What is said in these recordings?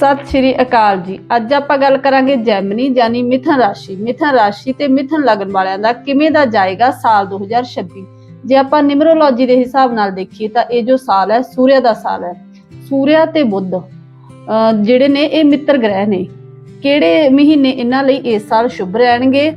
ਸਤਿ ਸ਼੍ਰੀ ਅਕਾਲ ਜੀ। ਅੱਜ ਆਪਾਂ ਗੱਲ ਕਰਾਂਗੇ ਜੈਮਨੀ ਯਾਨੀ ਮਿਥਨ ਰਾਸ਼ੀ। ਮਿਥਨ ਰਾਸ਼ੀ ਤੇ ਮਿਥਨ ਲਗਨ ਵਾਲਿਆਂ ਦਾ ਕਿਵੇਂ ਦਾ ਜਾਏਗਾ ਸਾਲ 2026 ਜੇ ਆਪਾਂ ਨਿਮਰੋਲੋਜੀ ਦੇ ਹਿਸਾਬ ਨਾਲ ਦੇਖੀਏ ਤਾਂ ਇਹ ਜੋ ਸਾਲ ਹੈ, ਸੂਰਿਆ ਦਾ ਸਾਲ ਹੈ। ਸੂਰਿਆ ਤੇ ਬੁੱਧ ਜਿਹੜੇ ਨੇ ਇਹ ਮਿੱਤਰ ਗ੍ਰਹਿ ਨੇ, ਕਿਹੜੇ ਮਹੀਨੇ ਇਹਨਾਂ ਲਈ ਇਸ ਸਾਲ ਸ਼ੁਭ ਰਹਿਣਗੇ?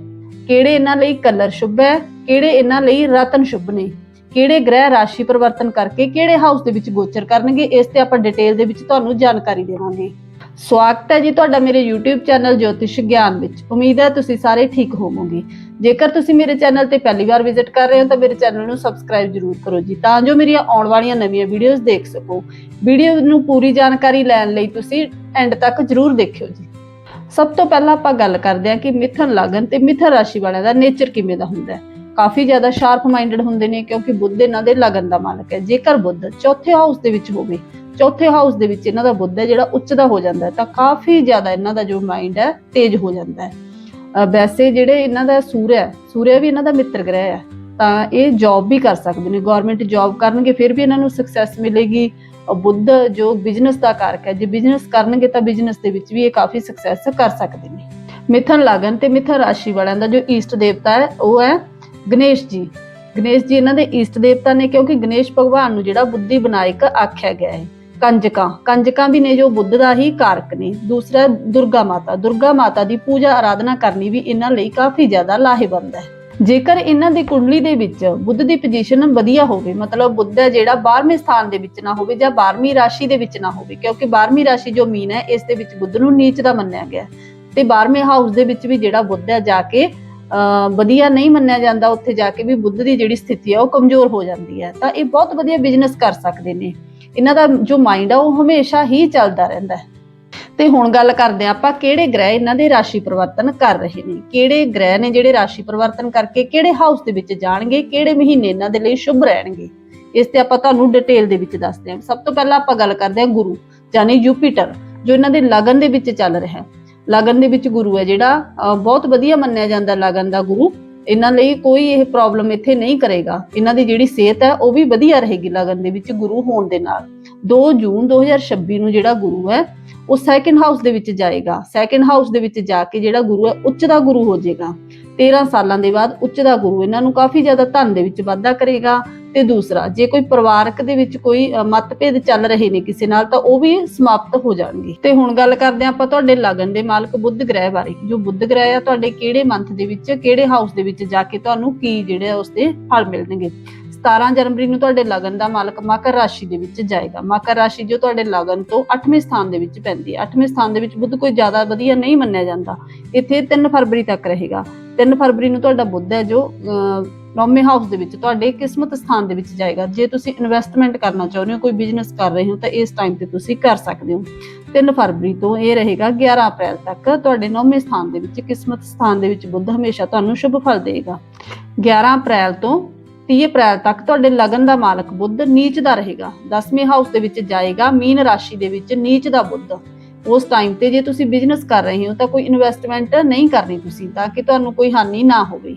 ਕਿਹੜੇ ਇਹਨਾਂ ਲਈ ਕਲਰ ਸ਼ੁਭ ਹੈ? ਕਿਹੜੇ ਇਹਨਾਂ ਲਈ ਰਤਨ ਸ਼ੁਭ ਨੇ? ਕਿਹੜੇ ਗ੍ਰਹਿ ਰਾਸ਼ੀ ਪਰਿਵਰਤਨ ਕਰਕੇ ਕਿਹੜੇ ਹਾਊਸ ਦੇ ਵਿੱਚ ਗੋਚਰ ਕਰਨਗੇ? ਇਸ ਤੇ ਆਪਾਂ ਡਿਟੇਲ ਦੇ ਵਿੱਚ ਤੁਹਾਨੂੰ ਜਾਣਕਾਰੀ ਦੇਵਾਂਗੇ। ਸਵਾਗਤ ਹੈ ਜੀ ਤੁਹਾਡਾ ਮੇਰੇ YouTube ਚੈਨਲ ਜੋਤਿਸ਼ ਗਿਆਨ ਵਿੱਚ। ਉਮੀਦ ਹੈ ਤੁਸੀਂ ਸਾਰੇ ਠੀਕ ਹੋਵੋਗੇ। ਜੇਕਰ ਤੁਸੀਂ ਮੇਰੇ ਚੈਨਲ ਤੇ ਪਹਿਲੀ ਵਾਰ ਵਿਜ਼ਿਟ ਕਰ ਰਹੇ ਹੋ ਤਾਂ ਮੇਰੇ ਚੈਨਲ ਨੂੰ ਸਬਸਕ੍ਰਾਈਬ ਜ਼ਰੂਰ ਕਰੋ ਜੀ, ਤਾਂ ਜੋ ਮੇਰੀਆਂ ਆਉਣ ਵਾਲੀਆਂ ਨਵੀਆਂ ਵੀਡੀਓਜ਼ ਦੇਖ ਸਕੋ। ਵੀਡੀਓ ਨੂੰ ਪੂਰੀ ਜਾਣਕਾਰੀ ਲੈਣ ਲਈ ਤੁਸੀਂ ਐਂਡ ਤੱਕ ਜ਼ਰੂਰ ਦੇਖਿਓ ਜੀ। ਸਭ ਤੋਂ ਪਹਿਲਾਂ ਆਪਾਂ ਗੱਲ ਕਰਦੇ ਹਾਂ ਕਿ ਮਿਥਨ ਲਗਨ ਤੇ ਮਿਥਨ ਰਾਸ਼ੀ ਵਾਲਿਆਂ ਦਾ ਨੇਚਰ ਕਿਵੇਂ ਦਾ ਹੁੰਦਾ ਹੈ। ਕਾਫੀ ਜ਼ਿਆਦਾ ਸ਼ਾਰਪ ਮਾਈਂਡਡ ਹੁੰਦੇ ਨੇ ਕਿਉਂਕਿ ਬੁੱਧ ਇਹਨਾਂ ਦੇ ਲਗਨ ਦਾ ਮਾਲਕ ਹੈ। ਜੇਕਰ ਬੁੱਧ ਚੌਥੇ ਹਾਊਸ ਦੇ ਵਿੱਚ ਹੋਵੇ ਚੌਥੇ ਹਾਊਸ ਦੇ ਵਿੱਚ ਇਹਨਾਂ ਦਾ ਬੁੱਧ ਹੈ, ਜਿਹੜਾ ਉੱਚ ਦਾ ਹੋ ਜਾਂਦਾ ਤਾਂ ਕਾਫੀ ਜ਼ਿਆਦਾ ਇਹਨਾਂ ਦਾ ਜੋ ਮਾਈਂਡ ਹੈ, ਤੇਜ਼ ਹੋ ਜਾਂਦਾ ਹੈ। ਵੈਸੇ ਜਿਹੜੇ ਇਹਨਾਂ ਦਾ ਸੂਰਜ ਹੈ ਸੂਰਜ ਵੀ ਇਹਨਾਂ ਦਾ ਮਿੱਤਰ ਗ੍ਰਹਿ ਹੈ, ਤਾਂ ਇਹ ਜੌਬ ਵੀ ਕਰ ਸਕਦੇ ਨੇ। ਗਵਰਨਮੈਂਟ ਜੌਬ ਕਰਨਗੇ, ਫਿਰ ਵੀ ਇਹਨਾਂ ਨੂੰ ਸਕਸੈਸ ਮਿਲੇਗੀ। ਬੁੱਧ ਜੋ ਬਿਜ਼ਨਸ ਦਾ ਕਾਰਕ ਹੈ, ਜੇ ਬਿਜ਼ਨਸ ਕਰਨਗੇ, ਤਾਂ ਬਿਜ਼ਨਸ ਦੇ ਵਿੱਚ ਵੀ ਇਹ ਕਾਫੀ ਸਕਸੈਸ ਕਰ ਸਕਦੇ ਨੇ। ਮਿਥਨ ਲਗਨ ਤੇ ਮਿਥਨ ਰਾਸ਼ੀ ਵਾਲਿਆਂ ਦਾ ਜੋ ਈਸਟ ਦੇਵਤਾ ਹੈ, ਉਹ ਹੈ ਗਣੇਸ਼ ਜੀ। ਗਣੇਸ਼ ਜੀ ਇਹਨਾਂ ਦੇ ਈਸਟ ਦੇਵਤਾ ਨੇ, ਕਿਉਂਕਿ ਗਣੇਸ਼ ਭਗਵਾਨ ਨੂੰ ਜਿਹੜਾ ਬੁੱਧੀ ਵਿਨਾਇਕ ਆਖਿਆ ਗਿਆ ਹੈ। ਕੰਜਕਾਂ। ਕੰਜਕਾਂ ਵੀ ਨੇ ਜੋ ਬੁੱਧ ਦਾ ਹੀ ਕਾਰਕ ਨੇ। ਦੂਸਰਾ ਦੁਰਗਾ ਮਾਤਾ। ਦੁਰਗਾ ਮਾਤਾ ਦੀ ਪੂਜਾ ਆਰਾਧਨਾ ਕਰਨੀ ਵੀ ਇਹਨਾਂ ਲਈ ਕਾਫੀ ਜ਼ਿਆਦਾ ਲਾਹੇਵੰਦ ਹੈ। ਜੇਕਰ ਇਹਨਾਂ ਦੀ ਕੁੰਡਲੀ ਦੇ ਵਿੱਚ ਬੁੱਧ ਦੀ ਪੋਜੀਸ਼ਨ ਵਧੀਆ ਹੋਵੇ, ਮਤਲਬ ਬੁੱਧ ਹੈ ਜਿਹੜਾ 12ਵੇਂ ਸਥਾਨ ਦੇ ਵਿੱਚ ਨਾ ਹੋਵੇ ਜਾਂ 12ਵੀਂ ਰਾਸ਼ੀ ਦੇ ਵਿੱਚ ਨਾ ਹੋਵੇ, ਕਿਉਂਕਿ 12ਵੀਂ ਰਾਸ਼ੀ ਜੋ ਮੀਨ ਹੈ, ਇਸ ਦੇ ਵਿੱਚ ਬੁੱਧ ਨੂੰ ਨੀਚ ਦਾ ਮੰਨਿਆ ਗਿਆ ਤੇ 12ਵੇਂ ਹਾਊਸ ਦੇ ਵਿੱਚ ਵੀ ਜਿਹੜਾ ਬੁੱਧ ਹੈ ਜਾ ਕੇ, ਅਹ, ਵਧੀਆ ਨਹੀਂ ਮੰਨਿਆ ਜਾਂਦਾ, ਉੱਥੇ ਜਾ ਕੇ ਵੀ ਬੁੱਧ ਦੀ ਜਿਹੜੀ ਸਥਿਤੀ ਹੈ ਉਹ ਕਮਜ਼ੋਰ ਹੋ ਜਾਂਦੀ ਹੈ। ਤਾਂ ਇਹ ਬਹੁਤ ਵਧੀਆ ਬਿਜ਼ਨਸ ਕਰ ਸਕਦੇ ਨੇ। ਇਹਨਾਂ ਦਾ ਜੋ ਮਾਈਂਡ ਆ, ਉਹ ਹਮੇਸ਼ਾ ਹੀ ਚੱਲਦਾ ਰਹਿੰਦਾ ਹੈ। ਤੇ ਹੁਣ ਗੱਲ ਕਰਦੇ ਹਾਂ ਆਪਾਂ ਕਿਹੜੇ ਗ੍ਰਹਿ ਇਹਨਾਂ ਦੇ ਰਾਸ਼ੀ ਪਰਿਵਰਤਨ ਕਰ ਰਹੇ ਨੇ। ਕਿਹੜੇ ਗ੍ਰਹਿ ਨੇ ਜਿਹੜੇ ਰਾਸ਼ੀ ਪਰਿਵਰਤਨ ਕਰਕੇ ਕਿਹੜੇ ਹਾਊਸ ਦੇ ਵਿੱਚ ਜਾਣਗੇ, ਕਿਹੜੇ ਮਹੀਨੇ ਇਹਨਾਂ ਦੇ ਲਈ ਸ਼ੁਭ ਰਹਿਣਗੇ? ਇਸ ਤੇ ਆਪਾਂ ਤੁਹਾਨੂੰ ਡਿਟੇਲ ਦੇ ਵਿੱਚ ਦੱਸਦੇ ਹਾਂ। ਸਭ ਤੋਂ ਪਹਿਲਾਂ ਆਪਾਂ ਗੱਲ ਕਰਦੇ ਹਾਂ ਗੁਰੂ ਯਾਨੀ ਯੂਪੀਟਰ ਜੋ ਇਹਨਾਂ ਦੇ ਲਗਨ ਦੇ ਵਿੱਚ ਚੱਲ ਰਿਹਾ ਹੈ। ਲਗਨ ਦੇ ਵਿੱਚ ਗੁਰੂ ਹੈ ਜਿਹੜਾ, ਅਹ ਬਹੁਤ ਵਧੀਆ ਮੰਨਿਆ ਜਾਂਦਾ ਲਗਨ ਦਾ ਗੁਰੂ। ਇਹਨਾਂ ਲਈ ਕੋਈ ਇਹ ਪ੍ਰੋਬਲਮ ਇੱਥੇ ਨਹੀਂ ਕਰੇਗਾ। ਇਹਨਾਂ ਦੀ ਜਿਹੜੀ ਸਿਹਤ ਹੈ, ਉਹ ਵੀ ਵਧੀਆ ਰਹੇਗੀ ਲਗਨ ਦੇ ਵਿੱਚ ਗੁਰੂ ਹੋਣ ਦੇ ਨਾਲ। 2 ਜੂਨ 2026 ਨੂੰ ਜਿਹੜਾ ਗੁਰੂ ਹੈ, ਉਹ ਸੈਕੰਡ ਹਾਊਸ ਦੇ ਵਿੱਚ ਜਾਏਗਾ। ਸੈਕੰਡ ਹਾਊਸ ਦੇ ਵਿੱਚ ਜਾ ਕੇ ਜਿਹੜਾ ਗੁਰੂ ਹੈ ਉੱਚ ਦਾ ਗੁਰੂ ਹੋ ਜਾਏਗਾ। 13 ਸਾਲਾਂ ਦੇ ਬਾਅਦ ਉੱਚ ਦਾ ਗੁਰੂ ਇਹਨਾਂ ਨੂੰ ਕਾਫੀ ਜ਼ਿਆਦਾ ਧਨ ਦੇ ਵਿੱਚ ਵਾਧਾ ਕਰੇਗਾ। ਤੇ ਦੂਸਰਾ, ਜੇ ਕੋਈ ਪਰਿਵਾਰਕ ਦੇ ਵਿੱਚ ਕੋਈ ਮਤਭੇਦ ਚੱਲ ਰਹੇ ਨੇ ਕਿਸੇ ਨਾਲ, ਤਾਂ ਉਹ ਵੀ ਸਮਾਪਤ ਹੋ ਜਾਣਗੇ। ਤੇ ਹੁਣ ਗੱਲ ਕਰਦੇ ਹਾਂ ਆਪਾਂ ਤੁਹਾਡੇ ਲਗਨ ਦੇ ਮਾਲਕ ਬੁੱਧ ਗ੍ਰਹਿ ਬਾਰੇ। ਜੋ ਬੁੱਧ ਗ੍ਰਹਿ ਆ, ਤੁਹਾਡੇ ਕਿਹੜੇ ਮੰਥ ਦੇ ਵਿੱਚ, ਕਿਹੜੇ ਹਾਊਸ ਦੇ ਵਿੱਚ ਜਾ ਕੇ ਤੁਹਾਨੂੰ ਕੀ ਜਿਹੜੇ ਆ, ਉਸਦੇ ਫਲ ਮਿਲਣਗੇ? 17 ਜਨਵਰੀ ਨੂੰ ਤੁਹਾਡੇ ਲਗਨ ਦਾ ਮਾਲਕ ਮਕਰ ਰਾਸ਼ੀ ਦੇ ਵਿੱਚ ਜਾਏਗਾ। ਮਕਰ ਰਾਸ਼ੀ ਜੋ ਤੁਹਾਡੇ ਲਗਨ ਤੋਂ 8ਵੇਂ ਸਥਾਨ ਦੇ ਵਿੱਚ ਪੈਂਦੀ ਹੈ। 8ਵੇਂ ਸਥਾਨ ਦੇ ਵਿੱਚ ਬੁੱਧ ਕੋਈ ਜ਼ਿਆਦਾ ਵਧੀਆ ਨਹੀਂ ਮੰਨਿਆ ਜਾਂਦਾ। ਇੱਥੇ 3 ਫਰਵਰੀ ਤੱਕ ਰਹੇਗਾ। 3 ਫਰਵਰੀ ਨੂੰ ਤੁਹਾਡਾ ਬੁੱਧ ਹੈ ਜੋ ਨੌਵੇਂ ਹਾਊਸ ਦੇ ਵਿੱਚ ਤੁਹਾਡੇ ਕਿਸਮਤ ਸਥਾਨ ਦੇ ਵਿੱਚ ਜਾਏਗਾ। ਜੇ ਤੁਸੀਂ ਇਨਵੈਸਟਮੈਂਟ ਕਰਨਾ ਚਾਹੁੰਦੇ ਹੋ, ਕੋਈ ਬਿਜ਼ਨਸ ਕਰ ਰਹੇ ਹੋ, ਤਾਂ ਇਸ ਟਾਈਮ ਤੇ ਤੁਸੀਂ ਕਰ ਸਕਦੇ ਹੋ। 3 ਫਰਵਰੀ ਤੋਂ ਇਹ ਰਹੇਗਾ 11 ਅਪ੍ਰੈਲ ਤੱਕ ਤੁਹਾਡੇ ਨੌਵੇਂ ਸਥਾਨ ਦੇ ਵਿੱਚ ਕਿਸਮਤ ਸਥਾਨ ਦੇ ਵਿੱਚ ਬੁੱਧ ਹਮੇਸ਼ਾ ਤੁਹਾਨੂੰ ਸ਼ੁਭ ਫਲ ਦੇਵੇਗਾ 11 ਅਪ੍ਰੈਲ ਤੋਂ 30 ਅਪ੍ਰੈਲ ਤੱਕ ਤੁਹਾਡੇ ਲਗਨ ਦਾ ਮਾਲਕ ਬੁੱਧ ਨੀਚ ਦਾ ਰਹੇਗਾ। 10ਵੇਂ ਹਾਊਸ ਦੇ ਵਿੱਚ ਜਾਏਗਾ, ਮੀਨ ਰਾਸ਼ੀ ਦੇ ਵਿੱਚ ਨੀਚ ਦਾ ਬੁੱਧ। ਉਸ ਟਾਈਮ ਤੇ ਜੇ ਤੁਸੀਂ ਬਿਜ਼ਨਸ ਕਰ ਰਹੇ ਹੋ ਤਾਂ ਕੋਈ ਇਨਵੈਸਟਮੈਂਟ ਨਹੀਂ ਕਰਨੀ ਤੁਸੀਂ, ਤਾਂ ਕਿ ਤੁਹਾਨੂੰ ਕੋਈ ਹਾਨੀ ਨਾ ਹੋਵੇ।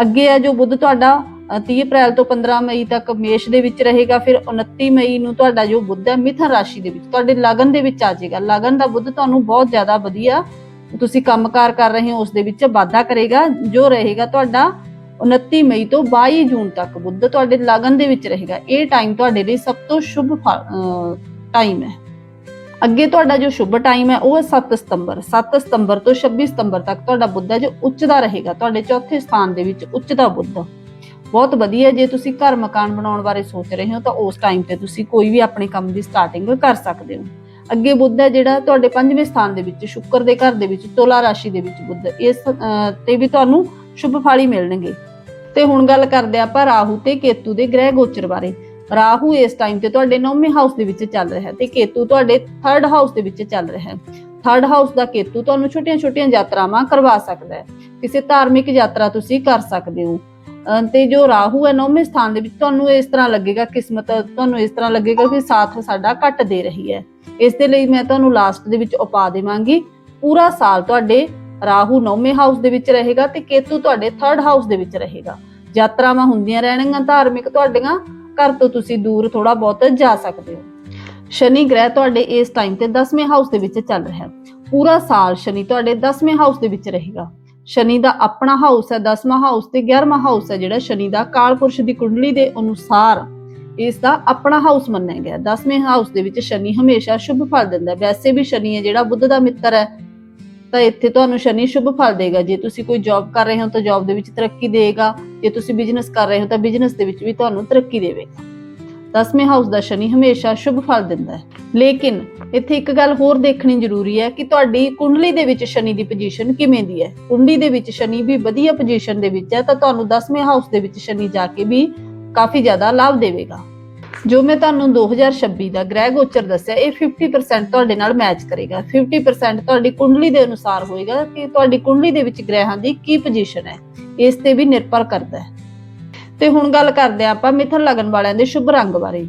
ਅੱਗੇ ਹੈ ਜੋ ਬੁੱਧ ਤੁਹਾਡਾ 30 ਅਪ੍ਰੈਲ ਤੋਂ 15 ਮਈ ਤੱਕ ਮੇਸ਼ ਦੇ ਵਿੱਚ ਰਹੇਗਾ, ਫਿਰ 29 ਮਈ ਨੂੰ ਤੁਹਾਡਾ ਜੋ ਬੁੱਧ ਹੈ ਮਿਥਨ ਰਾਸ਼ੀ ਦੇ ਵਿੱਚ ਤੁਹਾਡੇ ਲਗਨ ਦੇ ਵਿੱਚ ਆ ਜਾਏਗਾ। ਲਗਨ ਦਾ ਬੁੱਧ ਤੁਹਾਨੂੰ ਬਹੁਤ ਜ਼ਿਆਦਾ ਵਧੀਆ ਤੁਸੀਂ ਕੰਮਕਾਰ ਕਰ ਰਹੇ ਹੋ, ਉਸ ਦੇ ਵਿੱਚ ਵਾਧਾ ਕਰੇਗਾ, ਜੋ ਰਹੇਗਾ ਤੁਹਾਡਾ 29 ਮਈ ਤੋਂ 22 ਜੂਨ ਤੱਕ ਬੁੱਧ ਤੁਹਾਡੇ ਲਗਨ ਦੇ ਵਿੱਚ ਰਹੇਗਾ। ਇਹ ਟਾਈਮ ਤੁਹਾਡੇ ਲਈ ਸਭ ਤੋਂ ਸ਼ੁਭ ਟਾਈਮ ਹੈ। ਅੱਗੇ ਤੁਹਾਡਾ ਜੋ ਸ਼ੁਭ ਟਾਈਮ ਹੈ ਉਹ ਹੈ 7 ਸਤੰਬਰ। 7 ਸਤੰਬਰ ਤੋਂ 26 ਸਤੰਬਰ ਤੱਕ ਤੁਹਾਡਾ ਬੁੱਧ ਹੈ ਜੋ ਉੱਚ ਦਾ ਰਹੇਗਾ। ਤੁਹਾਡੇ ਚੌਥੇ ਸਥਾਨ ਦੇ ਵਿੱਚ ਉੱਚ ਦਾ ਬੁੱਧ। ਬਹੁਤ ਵਧੀਆ ਜੇ ਤੁਸੀਂ ਘਰ ਮਕਾਨ ਬਣਾਉਣ ਬਾਰੇ ਸੋਚ ਰਹੇ ਹੋ ਤਾਂ ਉਸ ਟਾਈਮ ਤੇ ਤੁਸੀਂ ਕੋਈ ਵੀ ਆਪਣੇ ਕੰਮ ਦੀ ਸਟਾਰਟਿੰਗ ਕਰ ਸਕਦੇ ਹੋ। ਅੱਗੇ ਬੁੱਧ ਹੈ ਜਿਹੜਾ ਤੁਹਾਡੇ ਪੰਜਵੇਂ ਸਥਾਨ ਦੇ ਵਿੱਚ ਸ਼ੁੱਕਰ ਦੇ ਘਰ ਦੇ ਵਿੱਚ ਤੁਲਾ ਰਾਸ਼ੀ ਦੇ ਵਿੱਚ ਬੁੱਧ। ਇਸ ਅਹ, ਤੇ ਵੀ ਤੁਹਾਨੂੰ ਸ਼ੁਭ ਫਲ ਹੀ ਮਿਲਣਗੇ। ਤੇ ਹੁਣ ਗੱਲ ਕਰਦੇ ਆਪਾਂ ਰਾਹੂ ਤੇ ਕੇਤੂ ਦੇ ਗ੍ਰਹਿ ਗੋਚਰ ਬਾਰੇ। ਰਾਹੂ ਇਸ ਟਾਈਮ ਤੇ ਤੁਹਾਡੇ 9ਵੇਂ ਹਾਊਸ ਦੇ ਵਿੱਚ ਚੱਲ ਰਿਹਾ ਹੈ ਤੇ ਕੇਤੂ ਤੁਹਾਡੇ 3rd ਹਾਊਸ ਦੇ ਵਿੱਚ ਚੱਲ ਰਿਹਾ ਹੈ। 3rd ਹਾਊਸ ਦਾ ਕੇਤੂ ਤੁਹਾਨੂੰ ਛੋਟੀਆਂ-ਛੋਟੀਆਂ ਯਾਤਰਾਵਾਂ ਕਰਵਾ ਸਕਦਾ ਹੈ। ਕਿਸੇ ਧਾਰਮਿਕ ਯਾਤਰਾ ਤੁਸੀਂ ਕਰ ਸਕਦੇ ਹੋ। ਤੇ ਜੋ ਰਾਹੂ ਹੈ 9ਵੇਂ ਸਥਾਨ ਦੇ ਵਿੱਚ ਤੁਹਾਨੂੰ ਇਸ ਤਰ੍ਹਾਂ ਲੱਗੇਗਾ, ਕਿਸਮਤ ਤੁਹਾਨੂੰ ਇਸ ਤਰ੍ਹਾਂ ਲੱਗੇਗਾ ਕਿ ਸਾਥ ਸਾਡਾ ਘੱਟ ਦੇ ਰਹੀ ਹੈ। ਇਸ ਦੇ ਲਈ ਮੈਂ ਤੁਹਾਨੂੰ ਲਾਸਟ ਦੇ ਵਿੱਚ ਉਪਾ ਦੇਵਾਂਗੀ। ਪੂਰਾ ਸਾਲ ਤੁਹਾਡੇ ਰਾਹੂ ਨੌਵੇਂ ਹਾਊਸ ਦੇ ਵਿੱਚ ਰਹੇਗਾ ਤੇ ਕੇਤੂ ਤੁਹਾਡੇ 3rd ਹਾਊਸ ਦੇ ਵਿੱਚ ਰਹੇਗਾ। ਯਾਤਰਾਵਾਂ ਹੁੰਦੀਆਂ ਰਹਿਣਗੀਆਂ ਧਾਰਮਿਕ ਤੁਹਾਡੀਆਂ, ਘਰ ਤੋਂ ਤੁਸੀਂ ਦੂਰ ਥੋੜਾ ਬਹੁਤ ਜਾ ਸਕਦੇ ਹੋ। ਸ਼ਨੀ ਗ੍ਰਹਿ ਤੁਹਾਡੇ ਇਸ ਟਾਈਮ ਤੇ 10ਵੇਂ ਹਾਊਸ ਦੇ ਵਿੱਚ ਚੱਲ ਰਿਹਾ ਹੈ। ਪੂਰਾ ਸਾਲ ਸ਼ਨੀ ਤੁਹਾਡੇ 10ਵੇਂ ਹਾਊਸ ਦੇ ਵਿੱਚ ਰਹੇਗਾ। ਸ਼ਨੀ ਦਾ ਆਪਣਾ ਹਾਊਸ ਹੈ 10ਵਾਂ ਹਾਊਸ ਤੇ 11ਵਾਂ ਹਾਊਸ ਹੈ ਜਿਹੜਾ ਸ਼ਨੀ ਦਾ ਕਾਲਪੁਰਸ਼ ਦੀ ਕੁੰਡਲੀ ਦੇ ਅਨੁਸਾਰ ਇਸ ਦਾ ਆਪਣਾ ਹਾਊਸ ਮੰਨਿਆ ਗਿਆ। 10ਵੇਂ ਹਾਊਸ ਦੇ ਵਿੱਚ ਸ਼ਨੀ ਹਮੇਸ਼ਾ ਸ਼ੁਭ ਫਲ ਦਿੰਦਾ ਵੈਸੇ ਵੀ ਸ਼ਨੀ ਹੈ ਜਿਹੜਾ ਬੁੱਧ ਦਾ ਮਿੱਤਰ ਹੈ। ਤਾਂ ਇੱਥੇ ਤੁਹਾਨੂੰ ਸ਼ਨੀ ਸ਼ੁਭ ਫਲ ਦੇਗਾ। ਜੇ ਤੁਸੀਂ ਕੋਈ ਜੌਬ ਕਰ ਰਹੇ ਹੋ ਤਾਂ ਜੌਬ ਦੇ ਵਿੱਚ ਤਰੱਕੀ ਦੇਗਾ। ਜੇ ਤੁਸੀਂ ਬਿਜ਼ਨਸ ਕਰ ਰਹੇ ਹੋ ਤਾਂ ਬਿਜ਼ਨਸ ਦੇ ਵਿੱਚ ਵੀ ਤੁਹਾਨੂੰ ਤਰੱਕੀ ਦੇਵੇਗਾ। 10ਵੇਂ ਹਾਊਸ ਦਾ ਸ਼ਨੀ ਹਮੇਸ਼ਾ ਸ਼ੁਭ ਫਲ ਦਿੰਦਾ ਹੈ। ਲੇਕਿਨ ਇੱਥੇ ਇੱਕ ਗੱਲ ਹੋਰ ਦੇਖਣੀ ਜ਼ਰੂਰੀ ਹੈ ਕਿ ਤੁਹਾਡੀ ਕੁੰਡਲੀ ਦੇ ਵਿੱਚ ਸ਼ਨੀ ਦੀ ਪੋਜੀਸ਼ਨ ਕਿਵੇਂ ਦੀ ਹੈ? ਕੁੰਡਲੀ ਦੇ ਵਿੱਚ ਸ਼ਨੀ ਵੀ ਵਧੀਆ ਪੋਜੀਸ਼ਨ ਦੇ ਵਿੱਚ ਹੈ ਤਾਂ ਤੁਹਾਨੂੰ 10ਵੇਂ ਹਾਊਸ ਦੇ ਵਿੱਚ ਸ਼ਨੀ ਜਾ ਕੇ ਵੀ ਕਾਫੀ ਜ਼ਿਆਦਾ ਲਾਭ ਦੇਵੇਗਾ। ਜੋ ਮੈਂ ਤੁਹਾਨੂੰ 2026 ਦਾ ਗ੍ਰਹਿ ਗੋਚਰ ਦੱਸਿਆ, ਇਹ 50% ਤੁਹਾਡੇ ਨਾਲ ਮੈਚ ਕਰੇਗਾ। 50% ਤੁਹਾਡੀ ਕੁੰਡਲੀ ਦੇ ਅਨੁਸਾਰ ਹੋਏਗਾ ਕਿ ਤੁਹਾਡੀ ਕੁੰਡਲੀ ਦੇ ਵਿੱਚ ਗ੍ਰਹਿਾਂ ਦੀ ਕੀ ਪੋਜੀਸ਼ਨ ਹੈ। ਇਸ ਤੇ ਵੀ ਨਿਰਭਰ ਕਰਦਾ ਹੈ। ਤੇ ਹੁਣ ਗੱਲ ਕਰਦੇ ਹਾਂ ਆਪਾਂ ਮਿਥਨ ਲਗਨ ਵਾਲਿਆਂ ਦੇ ਸ਼ੁਭ ਰੰਗ ਬਾਰੇ।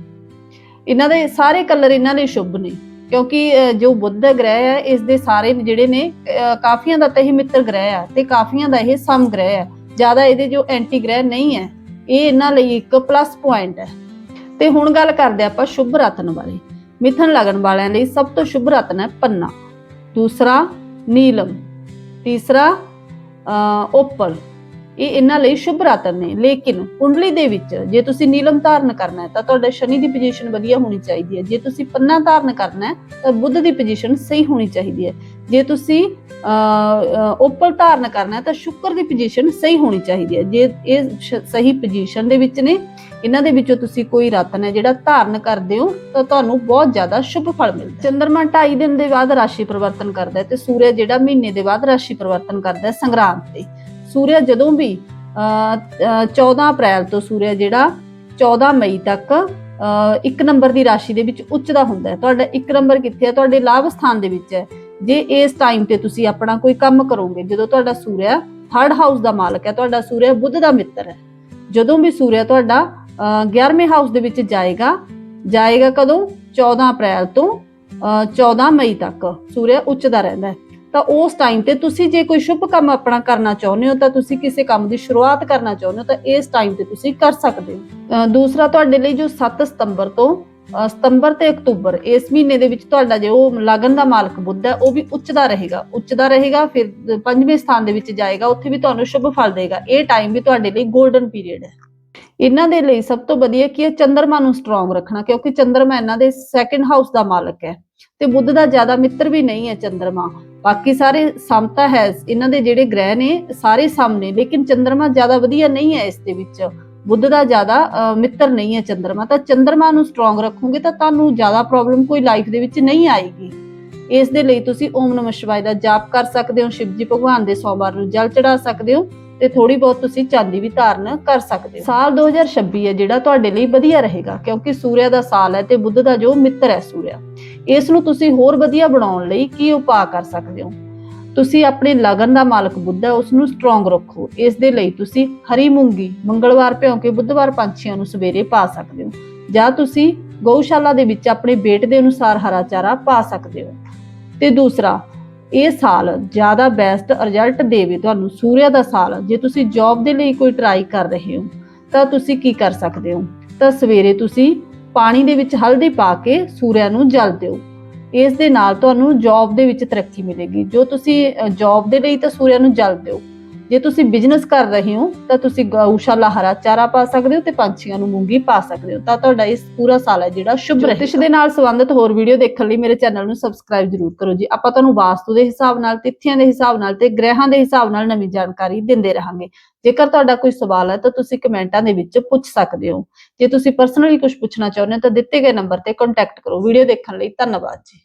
ਇਹਨਾਂ ਦੇ ਸਾਰੇ ਕਲਰ ਇਹਨਾਂ ਲਈ ਸ਼ੁਭ ਨੇ, ਕਿਉਂਕਿ ਜੋ ਬੁੱਧ ਗ੍ਰਹਿ ਹੈ, ਇਸ ਦੇ ਸਾਰੇ ਜਿਹੜੇ ਨੇ ਕਾਫੀਆਂ ਦਾ ਤਾਂ ਇਹ ਮਿੱਤਰ ਗ੍ਰਹਿ ਆ ਤੇ ਕਾਫੀਆਂ ਦਾ ਇਹ ਸਮ ਗ੍ਰਹਿ ਹੈ ਜ਼ਿਆਦਾ ਇਹਦੇ ਜੋ ਐਂਟੀ ਗ੍ਰਹਿ ਨਹੀਂ ਹੈ, ਇਹ ਇਹਨਾਂ ਲਈ ਇੱਕ ਪਲੱਸ ਪੁਆਇੰਟ ਹੈ। ਤੇ ਹੁਣ ਗੱਲ ਕਰਦੇ ਆਪਾਂ ਸ਼ੁਭ ਰਤਨ ਬਾਰੇ। ਮਿਥਨ ਲਗਨ ਵਾਲਿਆਂ ਲਈ ਸਭ ਤੋਂ ਸ਼ੁਭ ਰਤਨ ਹੈ ਪੰਨਾ। ਦੂਸਰਾ, ਨੀਲਮ। ਤੀਸਰਾ ਓਪਲ। ਇਹ ਇਹਨਾਂ ਲਈ ਸ਼ੁਭ ਰਤਨ ਨੇ। ਲੇਕਿਨ ਕੁੰਡਲੀ ਦੇ ਵਿੱਚ ਜੇ ਤੁਸੀਂ ਨੀਲਮ ਧਾਰਨ ਕਰਨਾ ਹੈ ਤਾਂ ਤੁਹਾਡੇ ਸ਼ਨੀ ਦੀ ਪੋਜੀਸ਼ਨ ਵਧੀਆ ਹੋਣੀ ਚਾਹੀਦੀ ਹੈ। ਜੇ ਤੁਸੀਂ ਪੰਨਾ ਧਾਰਨ ਕਰਨਾ ਹੈ ਤਾਂ ਬੁੱਧ ਦੀ ਪੋਜੀਸ਼ਨ ਸਹੀ ਹੋਣੀ ਚਾਹੀਦੀ ਹੈ। ਜੇ ਤੁਸੀਂ ਓਪਲ ਧਾਰਨ ਕਰਨਾ ਹੈ ਤਾਂ ਸ਼ੁਕਰ ਦੀ ਪੋਜੀਸ਼ਨ ਸਹੀ ਹੋਣੀ ਚਾਹੀਦੀ ਹੈ। ਜੇ ਇਹ ਸਹੀ ਪੋਜੀਸ਼ਨ ਦੇ ਵਿੱਚ ਨੇ ਇਹਨਾਂ ਦੇ ਵਿੱਚੋਂ ਤੁਸੀਂ ਕੋਈ ਰਤਨ ਹੈ ਜਿਹੜਾ ਧਾਰਨ ਕਰਦੇ ਹੋ ਤਾਂ ਤੁਹਾਨੂੰ ਬਹੁਤ ਜ਼ਿਆਦਾ ਸ਼ੁਭ ਫਲ ਮਿਲਦਾ ਹੈ। 2.5 ਦਿਨ ਦੇ ਬਾਅਦ ਰਾਸ਼ੀ ਪਰਿਵਰਤਨ ਕਰਦਾ ਹੈ ਤੇ ਸੂਰਜ ਜਿਹੜਾ ਮਹੀਨੇ ਦੇ ਬਾਅਦ ਰਾਸ਼ੀ ਪਰਿਵਰਤਨ ਕਰਦਾ ਹੈ ਸੰਗਰਾਂਦ ਤੇ। ਸੂਰਜ ਜਦੋਂ ਵੀ 14 ਅਪ੍ਰੈਲ ਤੋਂ ਸੂਰਜ ਜਿਹੜਾ 14 ਮਈ ਤੱਕ ਅਹ, ਇੱਕ ਨੰਬਰ ਦੀ ਰਾਸ਼ੀ ਦੇ ਵਿੱਚ ਉੱਚ ਦਾ ਹੁੰਦਾ ਹੈ। ਤੁਹਾਡਾ ਇੱਕ ਨੰਬਰ ਕਿੱਥੇ ਹੈ? ਤੁਹਾਡੇ ਲਾਭ ਸਥਾਨ ਦੇ ਵਿੱਚ ਹੈ। ਜੇ ਇਸ ਟਾਈਮ ਤੇ ਤੁਸੀਂ ਆਪਣਾ ਕੋਈ ਕੰਮ ਕਰੋਗੇ ਜਦੋਂ ਤੁਹਾਡਾ ਸੂਰਜ ਥਰਡ ਹਾਊਸ ਦਾ ਮਾਲਕ ਹੈ ਤੁਹਾਡਾ ਸੂਰਜ ਬੁੱਧ ਦਾ ਮਿੱਤਰ ਹੈ। ਜਦੋਂ ਵੀ ਸੂਰਜ ਤੁਹਾਡਾ 11ਵੇਂ ਹਾਊਸ ਦੇ ਵਿੱਚ ਜਾਏਗਾ। ਜਾਏਗਾ ਕਦੋਂ? 14 ਅਪ੍ਰੈਲ ਤੋਂ ਅਹ, 14 ਮਈ ਤੱਕ। ਸੂਰਿਆ ਉੱਚ ਦਾ ਰਹਿੰਦਾ ਹੈ। ਤਾਂ ਉਸ ਟਾਈਮ ਤੇ ਤੁਸੀਂ ਜੇ ਕੋਈ ਸ਼ੁਭ ਕੰਮ ਆਪਣਾ ਕਰਨਾ ਚਾਹੁੰਦੇ ਹੋ ਤਾਂ ਤੁਸੀਂ ਕਿਸੇ ਕੰਮ ਦੀ ਸ਼ੁਰੂਆਤ ਕਰਨਾ ਚਾਹੁੰਦੇ ਹੋ ਤਾਂ ਇਸ ਟਾਈਮ ਤੇ ਤੁਸੀਂ ਕਰ ਸਕਦੇ ਹੋ। ਅਹ ਦੂਸਰਾ ਤੁਹਾਡੇ ਲਈ ਜੋ 7 ਸਤੰਬਰ ਤੋਂ ਸਤੰਬਰ ਤੇ ਅਕਤੂਬਰ ਇਸ ਮਹੀਨੇ ਦੇ ਵਿੱਚ ਤੁਹਾਡਾ ਜੋ ਲਗਨ ਦਾ ਮਾਲਕ ਬੁੱਧ ਹੈ ਉਹ ਵੀ ਉੱਚ ਦਾ ਰਹੇਗਾ। ਉੱਚਦਾ ਰਹੇਗਾ ਫਿਰ ਪੰਜਵੇਂ ਸਥਾਨ ਦੇ ਵਿੱਚ ਜਾਏਗਾ ਉੱਥੇ ਵੀ ਤੁਹਾਨੂੰ ਸ਼ੁਭ ਫਲ ਦੇਗਾ। ਇਹ ਟਾਈਮ ਵੀ ਤੁਹਾਡੇ ਲਈ 골ਡਨ ਪੀਰੀਅਡ ਹੈ। ਇਹਨਾਂ ਦੇ ਲਈ ਸਭ ਤੋਂ ਵਧੀਆ ਕੀ ਹੈ, ਚੰਦਰਮਾ ਨੂੰ ਸਟਰੋਂਗ ਰੱਖਣਾ, ਕਿਉਂਕਿ ਚੰਦਰਮਾ ਇਹਨਾਂ ਦੇ ਸੈਕੰਡ ਹਾਊਸ ਦਾ ਮਾਲਕ ਹੈ ਤੇ ਬੁੱਧ ਦਾ ਜ਼ਿਆਦਾ ਮਿੱਤਰ ਵੀ ਨਹੀਂ ਹੈ ਚੰਦਰਮਾ। ਬਾਕੀ ਸਾਰੇ ਸਮਤਾ ਹੈ, ਇਹਨਾਂ ਦੇ ਜਿਹੜੇ ਗ੍ਰਹਿ ਨੇ, ਸਾਰੇ ਸਾਹਮਣੇ, ਲੇਕਿਨ ਚੰਦਰਮਾ ਜ਼ਿਆਦਾ ਵਧੀਆ ਨਹੀਂ ਹੈ ਇਸ ਦੇ ਵਿੱਚ। ਬੁੱਧ ਦਾ ਜ਼ਿਆਦਾ ਮਿੱਤਰ ਨਹੀਂ ਹੈ ਚੰਦਰਮਾ। ਤਾਂ ਚੰਦਰਮਾ ਨੂੰ ਸਟਰੋਂਗ ਰੱਖੋਗੇ ਤਾਂ ਤੁਹਾਨੂੰ ਜ਼ਿਆਦਾ ਪ੍ਰੋਬਲਮ ਕੋਈ ਲਾਈਫ ਦੇ ਵਿੱਚ ਨਹੀਂ ਆਏਗੀ। ਇਸ ਦੇ ਲਈ ਤੁਸੀਂ ਓਮ ਨਮः ਦਾ ਜਾਪ ਕਰ ਸਕਦੇ ਹੋ, ਸ਼ਿਵ ਜੀ ਭਗਵਾਨ ਦੇ ਸੋਮਵਾਰ ਨੂੰ ਜਲ ਚੜਾ ਸਕਦੇ ਹੋ। ਤੇ ਥੋੜੀ ਬਹੁਤ ਤੁਸੀਂ ਚਾਂਦੀ ਵੀ ਧਾਰਨ ਕਰ ਸਕਦੇ ਹੋ। ਸਾਲ 2026 ਹੈ, ਜਿਹੜਾ ਤੁਹਾਡੇ ਲਈ ਵਧੀਆ ਰਹੇਗਾ, ਕਿਉਂਕਿ ਸੂਰਿਆ ਦਾ ਸਾਲ ਹੈ ਤੇ ਬੁੱਧ ਦਾ ਜੋ ਮਿੱਤਰ ਹੈ ਸੂਰਿਆ। ਇਸ ਨੂੰ ਤੁਸੀਂ ਹੋਰ ਵਧੀਆ ਬਣਾਉਣ ਲਈ ਕੀ ਉਪਾਅ ਕਰ ਸਕਦੇ ਹੋ? ਤੁਸੀਂ ਆਪਣੇ ਲਗਨ ਦਾ ਮਾਲਕ ਬੁੱਧ ਹੈ ਉਸ ਨੂੰ ਸਟਰੋਂਗ ਰੱਖੋ। ਇਸ ਦੇ ਲਈ ਤੁਸੀਂ ਹਰੀ ਮੂੰਗੀ, ਮੰਗਲਵਾਰ ਭਿਉਂ ਕੇ ਬੁੱਧਵਾਰ ਪੰਛੀਆਂ ਨੂੰ ਸਵੇਰੇ ਪਾ ਸਕਦੇ ਹੋ। ਜਾਂ ਤੁਸੀਂ ਗਊਸ਼ਾਲਾ ਦੇ ਵਿੱਚ ਆਪਣੇ ਬੇਟ ਦੇ ਅਨੁਸਾਰ ਹਰਾ ਚਾਰਾ ਪਾ ਸਕਦੇ ਹੋ। ਤੇ ਦੂਸਰਾ ਇਹ ਸਾਲ ਜ਼ਿਆਦਾ ਬੈਸਟ ਰਿਜ਼ਲਟ ਦੇਵੇ ਤੁਹਾਨੂੰ ਸੂਰਿਆ ਦਾ ਸਾਲ। ਜੇ ਤੁਸੀਂ ਜੌਬ ਦੇ ਲਈ ਕੋਈ ਟਰਾਈ ਕਰ ਰਹੇ ਹੋ, ਤਾਂ ਤੁਸੀਂ ਕੀ ਕਰ ਸਕਦੇ ਹੋ? ਤਾਂ ਸਵੇਰੇ ਤੁਸੀਂ ਪਾਣੀ ਦੇ ਵਿੱਚ ਹਲਦੀ ਪਾ ਕੇ ਸੂਰਿਆ ਨੂੰ ਜਲ ਦਿਓ। ਇਸ ਦੇ ਨਾਲ ਤੁਹਾਨੂੰ ਜੌਬ ਦੇ ਵਿੱਚ ਤਰੱਕੀ ਮਿਲੇਗੀ। ਜੋ ਤੁਸੀਂ ਜੌਬ ਦੇ ਲਈ ਤਾਂ ਸੂਰਿਆ ਨੂੰ ਜਲ ਦਿਓ। ਜੇ ਤੁਸੀਂ ਬਿਜ਼ਨਸ ਕਰ ਰਹੇ ਹੋ, ਤਾਂ ਤੁਸੀਂ ਗਊਸ਼ਾਲਾ, ਹਰਾ ਚਾਰਾ ਪਾ ਸਕਦੇ ਹੋ ਤੇ ਪੰਛੀਆਂ ਨੂੰ ਮੂੰਗੀ ਪਾ ਸਕਦੇ ਹੋ। ਤਾਂ ਤੁਹਾਡਾ ਇਸ ਪੂਰਾ ਸਾਲ ਹੈ ਜਿਹੜਾ ਸ਼ੁਭ ਰਹੇ। ਜੋਤਿਸ਼ ਦੇ ਨਾਲ ਸੰਬੰਧਿਤ ਹੋਰ ਵੀਡੀਓ ਦੇਖਣ ਲਈ ਮੇਰੇ ਚੈਨਲ ਨੂੰ ਸਬਸਕ੍ਰਾਈਬ ਜ਼ਰੂਰ ਕਰੋ ਜੀ। ਆਪਾਂ ਤੁਹਾਨੂੰ ਵਾਸਤੂ ਦੇ ਹਿਸਾਬ ਨਾਲ, ਤਿਥੀਆਂ ਦੇ ਹਿਸਾਬ ਨਾਲ ਤੇ ਗ੍ਰਹਿਾਂ ਦੇ ਹਿਸਾਬ ਨਾਲ ਨਵੀਂ ਜਾਣਕਾਰੀ ਦਿੰਦੇ ਰਹਾਂਗੇ। ਜੇਕਰ ਤੁਹਾਡਾ ਕੋਈ ਸਵਾਲ ਹੈ ਤਾਂ ਤੁਸੀਂ ਕਮੈਂਟਾਂ ਦੇ ਵਿੱਚ ਪੁੱਛ ਸਕਦੇ ਹੋ। ਜੇ ਤੁਸੀਂ ਪਰਸਨਲੀ ਕੁਝ ਪੁੱਛਣਾ ਚਾਹੁੰਦੇ ਹੋ ਤਾਂ ਦਿੱਤੇ ਗਏ ਨੰਬਰ ਤੇ ਕੰਟੈਕਟ ਕਰੋ। ਵੀਡੀਓ ਦੇਖਣ ਲਈ ਧੰਨਵਾਦ ਜੀ।